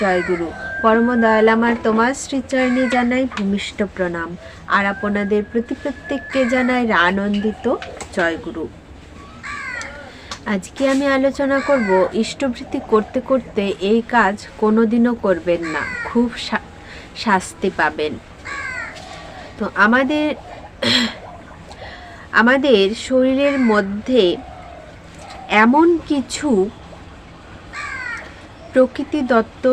জয়গুরু। পরম দয়াল আমার তোমার শ্রীচরণে জানাই ভূমিষ্ঠ প্রণাম। আর আপনাদের প্রতি প্রত্যেককে জানাই আনন্দিত জয়গুরু। আজকে আমি আলোচনা করব ইষ্টভৃতি করতে করতে এই কাজ কোনোদিনও করবেন না, খুব শাস্তি পাবেন। তো আমাদের আমাদের শরীরের মধ্যে এমন কিছু প্রকৃতি দত্ত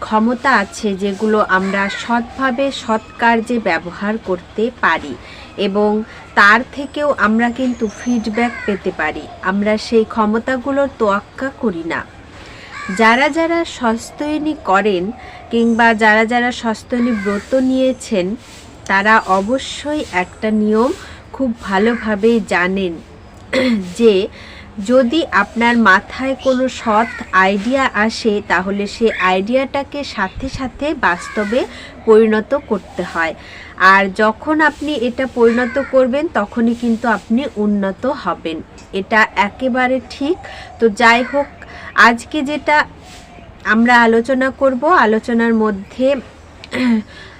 ক্ষমতা আছে যেগুলো আমরা সৎভাবে সৎ কার্যে ব্যবহার করতে পারি এবং তার থেকেও আমরা কিন্তু ফিডব্যাক পেতে পারি। আমরা সেই ক্ষমতাগুলোর তোয়াক্কা করি না। যারা যারা সস্তয়নী করেন কিংবা যারা যারা সস্তয়নী ব্রত নিয়েছেন, তারা অবশ্যই একটা নিয়ম খুব ভালোভাবেই জানেন যে যদি আপনার মাথায় কোনো সৎ আইডিয়া আসে, তাহলে সেই আইডিয়াটাকে সাথে সাথে বাস্তবে পরিণত করতে হয়। আর যখন আপনি এটা পরিণত করবেন, তখনই কিন্তু আপনি উন্নত হবেন। এটা একেবারে ঠিক। তো যাই হোক, আজকে যেটা আমরা আলোচনা করব, আলোচনার মধ্যে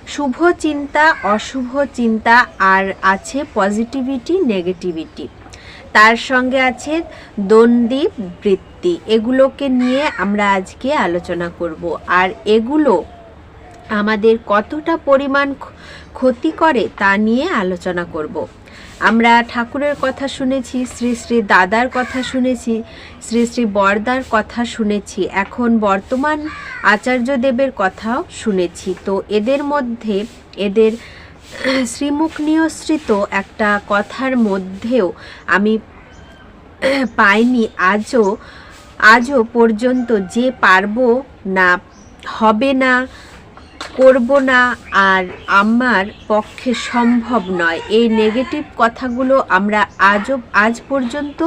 শুভ চিন্তা, অশুভ চিন্তা, আর আছে পজিটিভিটি নেগেটিভিটি তার সঙ্গে আছে দণ্ডি বৃত্তি। এগুলোকে নিয়ে আমরা আজকে আলোচনা করব। আর এগুলো আমাদের কতটা পরিমাণ ক্ষতি করে তা নিয়ে আলোচনা করব। আমরা ঠাকুরের কথা শুনেছি, শ্রী শ্রী দাদার কথা শুনেছি, শ্রী শ্রী বরদার কথা শুনেছি। এখন বর্তমান আচার্য দেবের কথাও শুনেছি। তো এদের মধ্যে এদের শ্রীমুখ নিয়সৃত একটা কথার মধ্যেও আমি পাইনি আজও আজও পর্যন্ত যে পারব না, হবে না, করব না, আর আমার পক্ষে সম্ভব নয়। এই নেগেটিভ কথাগুলো আমরা আজও, আজ পর্যন্ত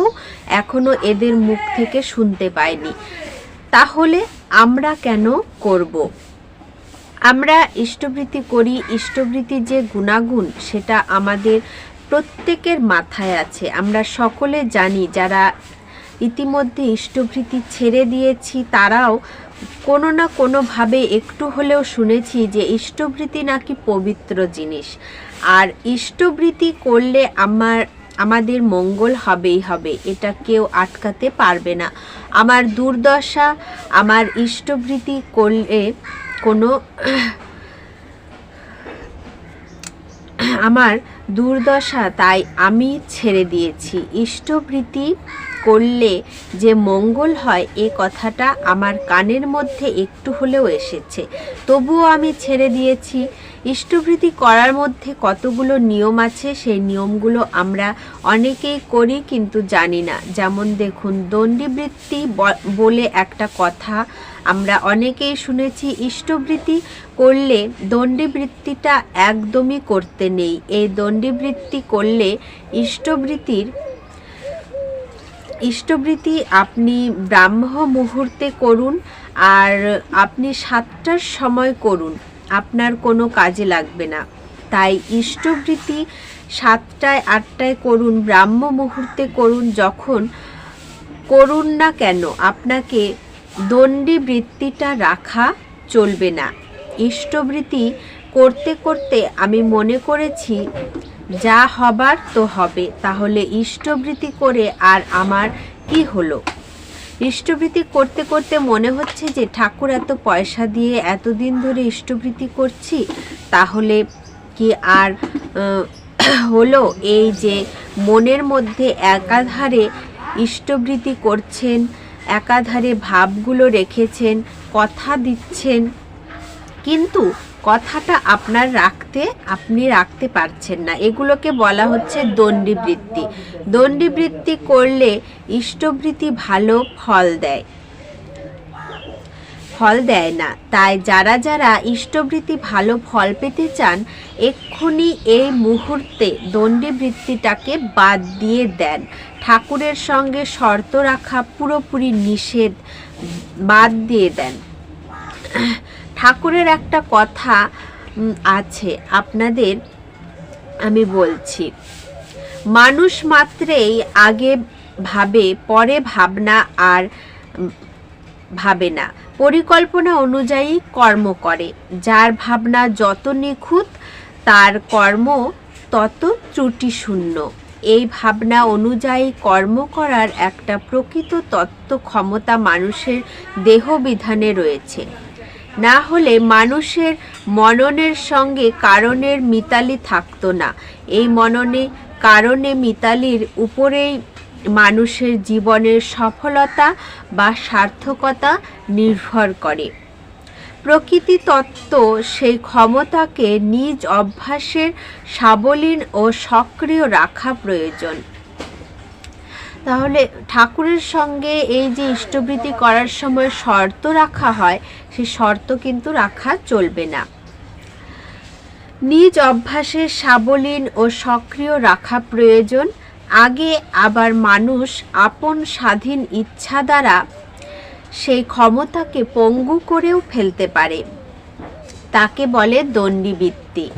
এখনও এদের মুখ থেকে শুনতে পাইনি। তাহলে আমরা কেন করব? আমরা ইষ্টবৃত্তি করি, ইষ্টবৃত্তির যে গুণাগুণ সেটা আমাদের প্রত্যেকের মাথায় আছে। আমরা সকলে জানি যারা ইতিমধ্যে ইষ্টভৃতি ছেড়ে দিয়েছি, তারাও কোনো না কোনোভাবে একটু হলেও শুনেছি যে ইষ্টভৃতি নাকি পবিত্র জিনিস। আর ইষ্টবৃত্তি করলে আমার, আমাদের মঙ্গল হবেই হবে, এটা কেউ আটকাতে পারবে না। আমার দুর্দশা, আমার ইষ্টবৃত্তি করলে কোনো আমার দুর্দশা তাই আমি ছেড়ে দিয়েছি। ইষ্টবৃত্তি করলে যে মঙ্গল হয়, এ কথাটা আমার কানের মধ্যে একটু হলেও এসেছে। তবুও আমি ছেড়ে দিয়েছি। ইষ্টবৃত্তি করার মধ্যে কতগুলো নিয়ম আছে, সেই নিয়মগুলো আমরা অনেকেই করি কিন্তু জানি না। যেমন দেখুন, দণ্ডিবৃত্তি বলে একটা কথা আমরা অনেকেই শুনেছি ইষ্টবৃত্তি করলে দণ্ডিবৃত্তিটা একদমই করতে নেই। এই দণ্ডিবৃত্তি করলে ইষ্টবৃত্তির, ইষ্টবৃত্তি আপনি ব্রাহ্ম মুহূর্তে করুন আর আপনি সাতটার সময় করুন, আপনার কোনো কাজে লাগবে না। তাই ইষ্টবৃত্তি সাতটায়, আটটায় করুন, ব্রাহ্ম মুহূর্তে করুন, যখন করুন না কেন, আপনাকে দণ্ডী বৃত্তিটা রাখা চলবে না। ইষ্টবৃত্তি করতে করতে আমি মনে করেছি, যা হবার তো হবে, তাহলে ইষ্টবৃত্তি করে আর আমার কি হলো? ইষ্টবৃত্তি করতে করতে মনে হচ্ছে যে, ঠাকুর এত পয়সা দিয়ে এতদিন ধরে ইষ্টবৃত্তি করছি, তাহলে কি আর হলো? এই যে মনের মধ্যে একাধারে ইষ্টবৃত্তি করছেন একাধারে ভাবগুলো রেখেছেন, কথা দিচ্ছেন। কিন্তু কথাটা আপনার রাখতে, আপনি রাখতে পারছেন না। এগুলোকে বলা হচ্ছে দণ্ডিবৃত্তি। দণ্ডিবৃত্তি করলে ইষ্টবৃত্তি ভালো ফল দেয়। ফল দেয় না। তাই যারা যারা ইষ্টবৃত্তি ভালো ফল পেতে চান, এক্ষুনি এই মুহূর্তে দণ্ডীবৃত্তিটাকে বাদ দিয়ে দেন। ঠাকুরের সঙ্গে শর্ত রাখা পুরোপুরি নিষেধ বাদ দিয়ে দেন। ঠাকুরের একটা কথা আছে। আপনাদের আমি বলছি। মানুষ মাত্রেই আগে ভাবে, পরে ভাবনা আর ভাবে না। পরিকল্পনা অনুযায়ী কর্ম করে। যার ভাবনা যত নিখুঁত, তার কর্ম তত ত্রুটিশূন্য। এই ভাবনা অনুযায়ী কর্ম করার একটা প্রকৃত তত্ত্ব ক্ষমতা মানুষের দেহবিধানে রয়েছে। না হলে মানুষের মননের সঙ্গে কারণের মিতালি থাকতো না। এই মননে কারণে মিতালির উপরেই মানুষের জীবনের সফলতা বা সার্থকতা নির্ভর করে। প্রকৃতি তত্ত্ব সেই ক্ষমতাকে নিজ অভ্যাসের সাবলীন ও সক্রিয় রাখা প্রয়োজন। তাহলে ঠাকুরের সঙ্গে এই যে ইষ্টবৃত্তি করার সময় শর্ত রাখা হয় সেই শর্ত কিন্তু রাখা চলবে না। নিজ অভ্যাসের সাবলীন ও সক্রিয় রাখা প্রয়োজন। আগে আবার মানুষ আপন স্বাধীন ইচ্ছা দ্বারা সেই ক্ষমতাকে পঙ্গু করেও ফেলতে পারে। তাকে বলে দণ্ডিবৃত্তি।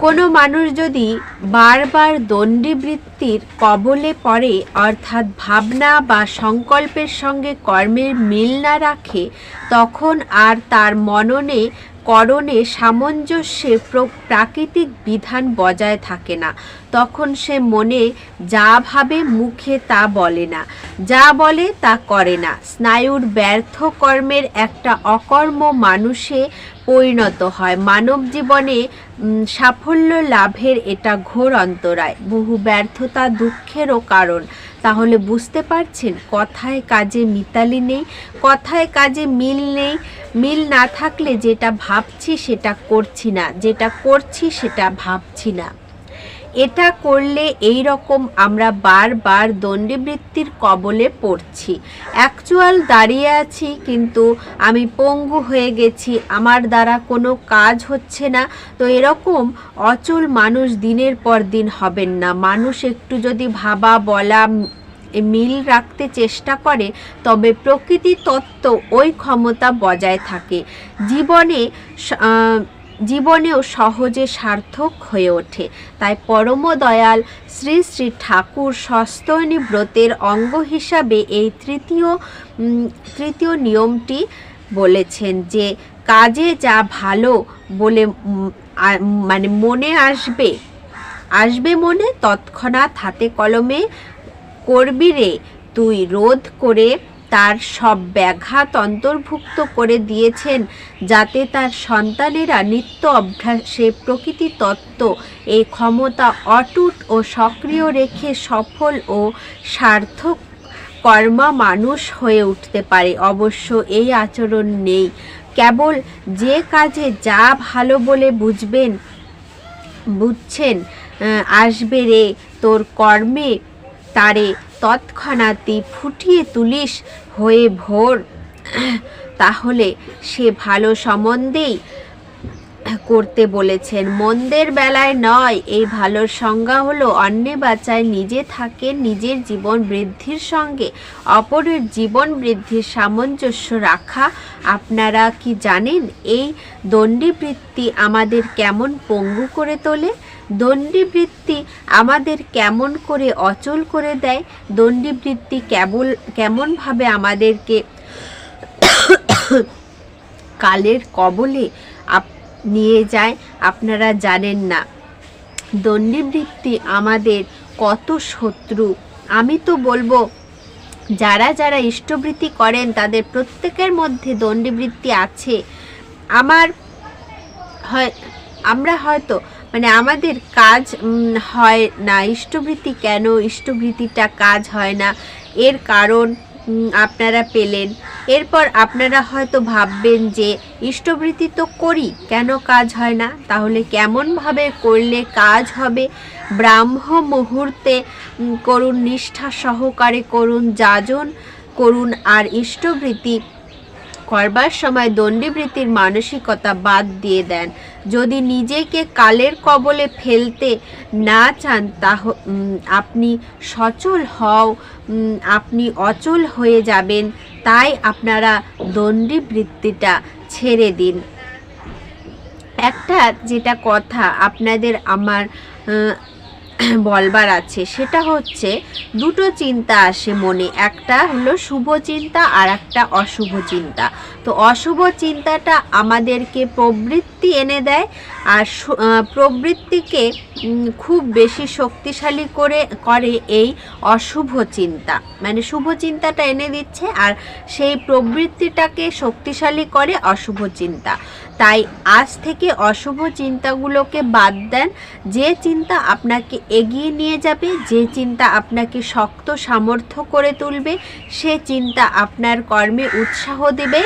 কোনো মানুষ যদি বারবার দণ্ডিবৃত্তির কবলে পড়ে, অর্থাৎ ভাবনা বা সংকল্পের সঙ্গে কর্মের মিল না রাখে, তখন আর তার মননে করণে সামঞ্জস্যে প্র- প্রাকৃতিক বিধান বজায় থাকে না। তখন সে মনে যা ভাবে মুখে তা বলে না। যা বলে তা করে না। স্নায়ুর ব্যর্থ কর্মের একটা অকর্ম মানুষে পরিণত হয়। মানব জীবনে সাফল্য লাভের এটা ঘোর অন্তরায়। বহু ব্যর্থতা, দুঃখেরও কারণ। তাহলে বুঝতে পারছেন, কথায় কাজে মিতালি নেই, কথায় কাজে মিল নেই। মিল না থাকলে যেটা ভাবছি সেটা করছি না, যেটা করছি সেটা ভাবছি না। এটা করলে এই রকম আমরা বারবার দণ্ডিবৃত্তির কবলে পড়ছি। অ্যাকচুয়াল দাঁড়িয়ে আছি, কিন্তু আমি পঙ্গু হয়ে গেছি, আমার দ্বারা কোনো কাজ হচ্ছে না। তো এরকম অচল মানুষ দিনের পর দিন হবেন না। মানুষ একটু যদি ভাবা বলা মিল রাখতে চেষ্টা করে, তবে প্রকৃতি তত্ত্ব ওই ক্ষমতা বজায় থাকে। জীবনে জীবনেও সহজে সার্থক হয়ে ওঠে। তাই পরম দয়াল শ্রী শ্রী ঠাকুর সস্তয়নী ব্রতের অঙ্গ হিসাবে এই তৃতীয় তৃতীয় নিয়মটি বলেছেন যে, কাজে যা ভালো বলে মানে মনে আসবে আসবে মনে তৎক্ষণাৎ হাতে কলমে করবি রে, তুই রোধ করে তার সব ব্যাঘাত অন্তর্ভুক্ত করে দিয়েছেন যাতে তার সন্তানেরা নিত্য অভ্যাসে প্রকৃতি তত্ত্ব, এই ক্ষমতা অটুট ও সক্রিয় রেখে সফল ও সার্থক কর্মা মানুষ হয়ে উঠতে পারে। অবশ্য এই আচরণ নেই। কেবল যে কাজে যা ভালো বলে বুঝবেন, বুঝছেন আসবে রে তোর কর্মে তারে তৎক্ষণাৎই ফুটিয়ে তুলিস হয়ে ভোর। তাহলে সে ভালো সম্বন্ধেই করতে বলেছেন। মন্দের বেলায় নয়, এই ভালোর সংজ্ঞা হলো অন্যে বাঁচায় নিজে থাকে নিজের জীবন বৃদ্ধির সঙ্গে, অপরের জীবন বৃদ্ধির সামঞ্জস্য রাখা। আপনারা কি জানেন এই দণ্ডীবৃত্তি আমাদের কেমন পঙ্গু করে তোলে? দণ্ডীবৃত্তি আমাদের কেমন করে অচল করে দেয়? দণ্ডিবৃত্তি কেবল, কেমনভাবে আমাদেরকে কালের কবলে আপ- নিয়ে যায়? আপনারা জানেন না। দণ্ডিবৃত্তি আমাদের কত শত্রু। আমি তো বলব, যারা যারা ইষ্টবৃত্তি করেন, তাদের প্রত্যেকের মধ্যে দণ্ডিবৃত্তি আছে। আমার হয়, আমরা হয়তো মানে আমাদের কাজ হয় না। ইষ্টবৃত্তি কেন? ইষ্টবৃত্তিটা কাজ হয় না। এর কারণ আপনারা পেলেন। এরপর আপনারা হয়তো ভাববেন যে ইষ্টবৃত্তি তো করি, কেন কাজ হয় না? তাহলে কেমনভাবে করলে কাজ হবে? ব্রাহ্ম মুহূর্তে করুন, নিষ্ঠা সহকারে করুন, যাজন করুন, আর ইষ্টবৃত্তি করবার সময় দণ্ডিবৃত্তির মানসিকতা বাদ দিয়ে দেন। যদি নিজেকে কালের কবলে ফেলতে না চান, তাহ আপনি সচল হও আপনি অচল হয়ে যাবেন। তাই আপনারা দণ্ডিবৃত্তিটা ছেড়ে দিন। একটা যেটা কথা আপনাদের আমার বলবার আছে। সেটা হচ্ছে, দুটো চিন্তা আসে মনে। একটা হলো শুভ চিন্তা আর একটা অশুভ চিন্তা। তো অশুভ চিন্তাটা আমাদেরকে প্রবৃত্তি এনে দেয় আর প্রবৃত্তিকে খুব বেশি শক্তিশালী করে করে এই অশুভ চিন্তা। মানে শুভ চিন্তাটা এনে দিচ্ছে আর সেই প্রবৃত্তিটাকে শক্তিশালী করে অশুভ চিন্তা। তাই আজ থেকে অশুভ চিন্তাগুলোকে বাদ দেন। যে চিন্তা আপনাকে এগিয়ে নিয়ে যাবে, যে চিন্তা আপনাকে শক্ত সামর্থ্য করে তুলবে, সে চিন্তা আপনার কর্মে উৎসাহ দেবে।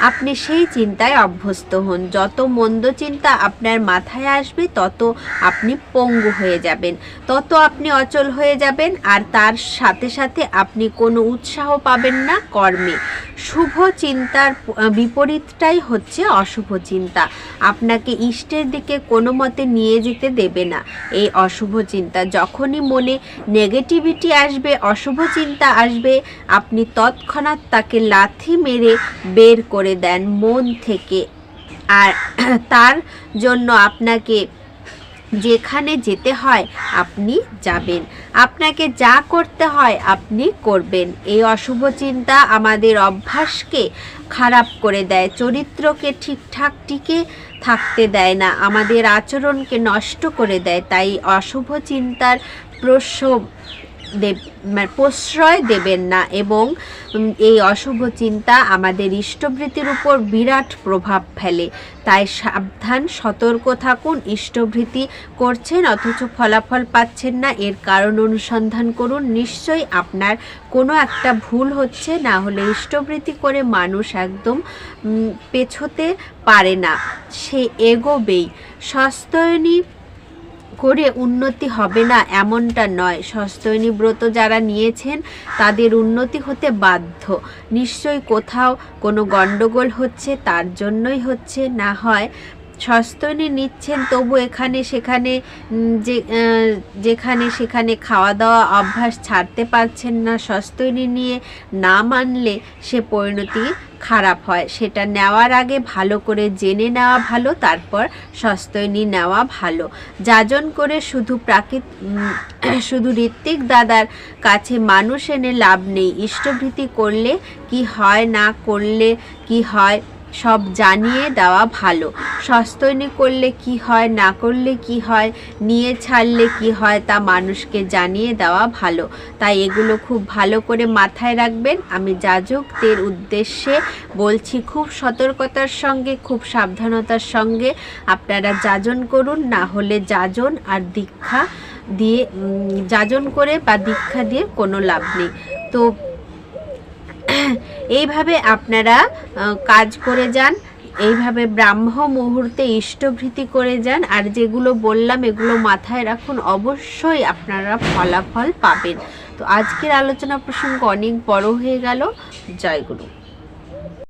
আপনি সেই চিন্তায় অভ্যস্ত হন। যত মন্দ চিন্তা আপনার মাথায় আসবে, তত আপনি পঙ্গু হয়ে যাবেন। তত আপনি অচল হয়ে যাবেন, আর তার সাথে সাথে আপনি কোনো উৎসাহ পাবেন না কর্মে। শুভ চিন্তার বিপরীতটাই হচ্ছে অশুভ চিন্তা। আপনাকে ইষ্টের দিকে কোনো মতে নিয়ে যেতে দেবে না। এই অশুভ চিন্তা যখনই মনে নেগেটিভিটি আসবে, অশুভ চিন্তা আসবে, আপনি তৎক্ষণাৎ তাকে লাথি মেরে বের করে দেন মন থেকে। আর তার জন্য আপনাকে যেখানে যেতে হয় আপনি যাবেন। আপনাকে যা করতে হয় আপনি করবেন। এই অশুভ চিন্তা আমাদের অভ্যাসকে খারাপ করে দেয়, চরিত্রকে ঠিকঠাক টিকে থাকতে দেয় না, আমাদের আচরণকে নষ্ট করে দেয়। তাই অশুভ চিন্তার প্রসব দেব প্রশ্রয় দেবেন না এবং এই অশুভ চিন্তা আমাদের ইষ্টবৃত্তির উপর বিরাট প্রভাব ফেলে। তাই সাবধান, সতর্ক থাকুন, ইষ্টবৃত্তি করছেন অথচ ফলাফল পাচ্ছেন না, এর কারণ অনুসন্ধান করুন। নিশ্চয়ই আপনার কোনো একটা ভুল হচ্ছে, না হলে ইষ্টবৃত্তি করে মানুষ একদম পেছোতে পারে না। সে এগোবেই। সস্তয়নী করে উন্নতি হবে না এমনটা নয়। সস্তনী ব্রত যারা নিয়েছেন, তাদের উন্নতি হতে বাধ্য। নিশ্চয়ই কোথাও কোনো গণ্ডগোল হচ্ছে, তার জন্যই হচ্ছে, না হয় সস্তয়নী নিচ্ছেন, তবু এখানে সেখানে যে যেখানে সেখানে খাওয়া দাওয়া অভ্যাস ছাড়তে পারছেন না সস্তয়নী নিয়ে না মানলে সে পরিণতি খারাপ হয়। সেটা নেওয়ার আগে ভালো করে জেনে নেওয়া ভালো, তারপর সস্তয়নী নেওয়া ভালো। যাজন করে শুধু প্রাকৃত শুধু ঋত্বিক দাদার কাছে মানুষ এনে লাভ নেই। ইষ্টভীতি করলে কি হয়, না করলে কি হয় সব জানিয়ে দেওয়া ভালো। সস্তৈনী করলে কি হয়, না করলে কি হয়, নিয়ে ছাড়লে কি হয় তা মানুষকে জানিয়ে দেওয়া ভালো। তাই এগুলো খুব ভালো করে মাথায় রাখবেন। আমি যাজকদের উদ্দেশ্যে বলছি, খুব সতর্কতার সঙ্গে, খুব সাবধানতার সঙ্গে আপনারা যাজন করুন। না হলে যাজন আর দীক্ষা দিয়ে যাজন করে বা দীক্ষা দিয়ে কোনো লাভ নেই। তো এইভাবে আপনারা কাজ করে যান, এইভাবে ব্রাহ্ম মুহূর্তে ইষ্টভৃতি করে যান, আর যেগুলো বললাম, এগুলো মাথায় রাখুন, অবশ্যই আপনারা ফলাফল পাবেন। তো আজকের আলোচনা প্রসঙ্গ অনেক বড় হয়ে গেল। জয় গুরু।